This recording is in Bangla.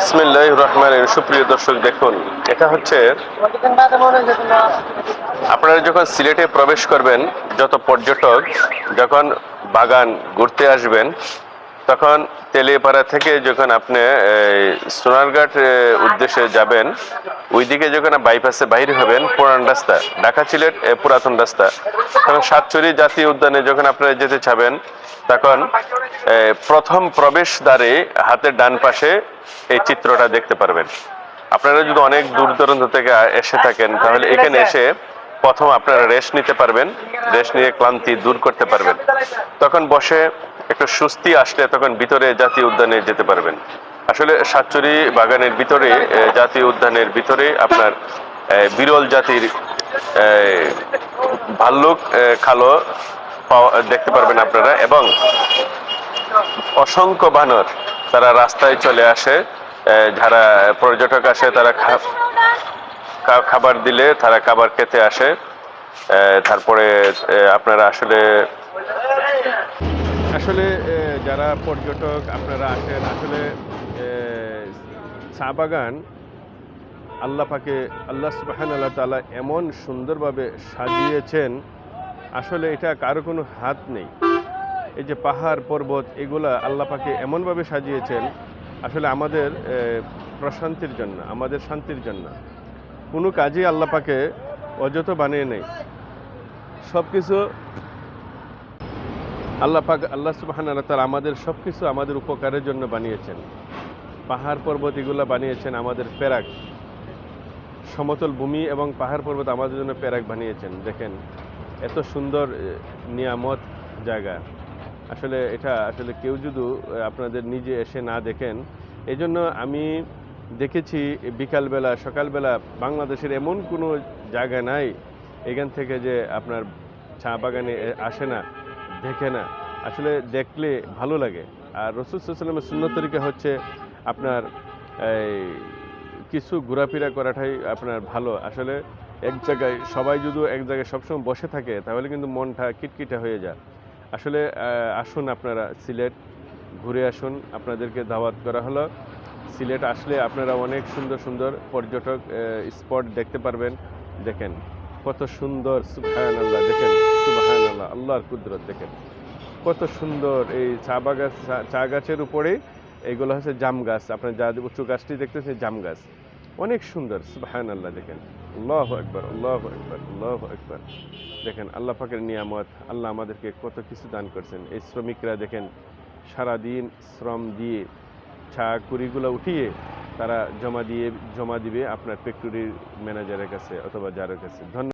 বিসমিল্লাহ রহমান সুপ্রিয় দর্শক, দেখুন, এটা হচ্ছে আপনারা যখন সিলেটে প্রবেশ করবেন, যত পর্যটক যখন বাগান ঘুরতে আসবেন তখন তেলিয়াপাড়া থেকে যখন আপনি সোনারঘাট উদ্দেশ্যে যাবেন ওইদিকে যখন বাইপাসে বাইরে হবেন পুরান রাস্তা ঢাকা সিলেট পুরাতন রাস্তা তখন সাতচুরি জাতীয় উদ্যানে যখন আপনারা যেতে চাবেন তখন প্রথম প্রবেশদ্বারে হাতের ডান পাশে এই চিত্রটা দেখতে পারবেন। আপনারা যদি অনেক দূর দূরান্ত থেকে এসে থাকেন তাহলে এখানে এসে প্রথম আপনারা রেস্ট নিতে পারবেন রেস্ট নিয়ে ক্লান্তি দূর করতে পারবেন। তখন বসে একটু সুস্থি আসলে তখন ভিতরে জাতীয় উদ্যানে যেতে পারবেন। আসলে সাতচুরি বাগানের ভিতরে জাতীয় উদ্যানের ভিতরে আপনার বিরল জাতির ভাল্লুক খালো দেখতে পারবেন আপনারা এবং অসংখ্য বানর তারা রাস্তায় চলে আসে যারা পর্যটক আসে তারা খাবার দিলে তারা খাবার খেতে আসে তারপরে আপনারা আসলে আসলে যারা পর্যটক আপনারা আসেন, আসলে চা বাগান আল্লাহ পাকে, আল্লাহ সুবাহান আল্লাহ তালা এমন সুন্দরভাবে সাজিয়েছেন। আসলে এটা কারও কোনো হাত নেই। এই যে পাহাড়, পর্বত, এগুলা আল্লাহ পাকে এমনভাবে সাজিয়েছেন, আসলে আমাদের প্রশান্তির জন্য, আমাদের শান্তির জন্য। কোনো কাজই আল্লাহ পাকে অযথ বানিয়ে নেই। সব কিছু আল্লাহ পাক, আল্লাহ সুবাহান আল্লাহ তালা আমাদের সব কিছু আমাদের উপকারের জন্য বানিয়েছেন। পাহাড় পর্বত এগুলো বানিয়েছেন আমাদের প্যারাক। সমতল ভূমি এবং পাহাড় পর্বত আমাদের জন্য প্যারাক বানিয়েছেন। দেখেন, এত সুন্দর নিয়ামত জায়গা। আসলে এটা, আসলে কেউ যদি আপনাদের নিজে এসে না দেখেন এই জন্য আমি দেখেছি বিকালবেলা, সকালবেলা বাংলাদেশের এমন কোনো জায়গা নাই, এখান থেকে যে আপনার চা বাগানে আসে না। দেখে না। আসলে দেখলে ভালো লাগে। আর রসুল সাল্লামের তরিকা হচ্ছে আপনার এই কিছু ঘোরাফেরা করাটাই আপনার ভালো। আসলে এক জায়গায় সবাই যদি এক জায়গায় সবসময় বসে থাকে, তাহলে কিন্তু মনটা কিটকিটা হয়ে যায়। আসলে আসুন আপনারা সিলেট ঘুরে আসুন। আপনাদেরকে দাওয়াত করা হলো। সিলেট আসলে আপনারা অনেক সুন্দর সুন্দর পর্যটক স্পট দেখতে পারবেন। দেখেন, কত সুন্দর দেখেন। আল্লাহ আল্লাহর কুদরত দেখেন। কত সুন্দর এই চা বাগান চা- গাছের উপরে এইগুলো হচ্ছে জাম গাছ। আপনার যা উঁচু গাছটি দেখতেছেন, জাম গাছ। অনেক সুন্দর সুবহান আল্লাহ দেখেন। আল্লাহ একবার আল্লাহ একবার আল্লাহ একবার দেখেন, আল্লাহ পাকের নিয়ামত, আল্লাহ আমাদেরকে কত কিছু দান করছেন। এই শ্রমিকরা দেখেন, সারাদিন শ্রম দিয়ে চা কুড়িগুলো উঠিয়ে তারা জমা দিয়ে, জমা দিবে আপনার ফ্যাক্টরির ম্যানেজারের কাছে অথবা যার কাছে। ধন্যবাদ